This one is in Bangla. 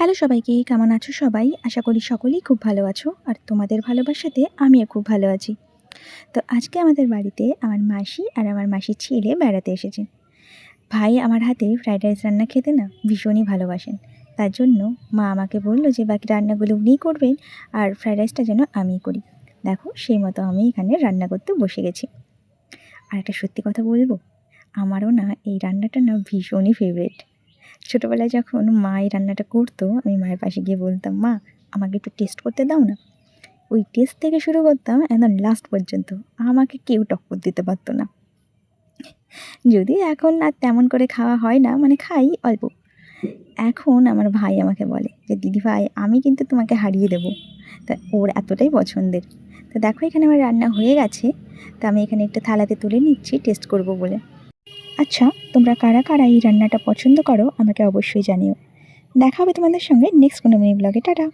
হ্যালো সবাইকে, কেমন আছো সবাই? আশা করি সকলেই খুব ভালো আছো আর তোমাদের ভালোবাসাতে আমিও খুব ভালো আছি। তো আজকে আমাদের বাড়িতে আমার মাসি আর আমার মাসির ছেলে বেড়াতে এসেছে। ভাই আমার হাতে ফ্রাইড রাইস রান্না খেতে না ভীষণই ভালোবাসেন। তার জন্য মা আমাকে বলল যে, বাকি রান্নাগুলো উনিই করবেন আর ফ্রাইড রাইসটা যেন আমিই করি। দেখো, সেই মতো আমি এখানে রান্না করতে বসে গেছি। আর একটা সত্যি কথা বলব, আমারও না এই রান্নাটা না ভীষণই ফেভারিট ছোটোবেলায় যখন মা এই রান্নাটা করতো, আমি মায়ের পাশে গিয়ে বলতাম, মা, আমাকে একটু টেস্ট করতে দাও না। ওই টেস্ট থেকে শুরু করতাম একদম লাস্ট পর্যন্ত আমাকে কেউ টক্কর দিতে পারতো না। যদি এখন আর তেমন করে খাওয়া হয় না মানে খাই অল্প। এখন আমার ভাই আমাকে বলে যে, দিদি ভাই, আমি কিন্তু তোমাকে হারিয়ে দেবো। তা ওর এতটাই পছন্দের। তো দেখো এখানে আমার রান্না হয়ে গেছে। তো আমি এখানে একটা থালাতে তুলে নিচ্ছি টেস্ট করব বলে। আচ্ছা তোমরা কারা কারা এই রান্নাটা পছন্দ করো আমাকে অবশ্যই জানিও। দেখা হবে তোমাদের সঙ্গে নেক্সট কোনো মিনি ব্লগে টাটা।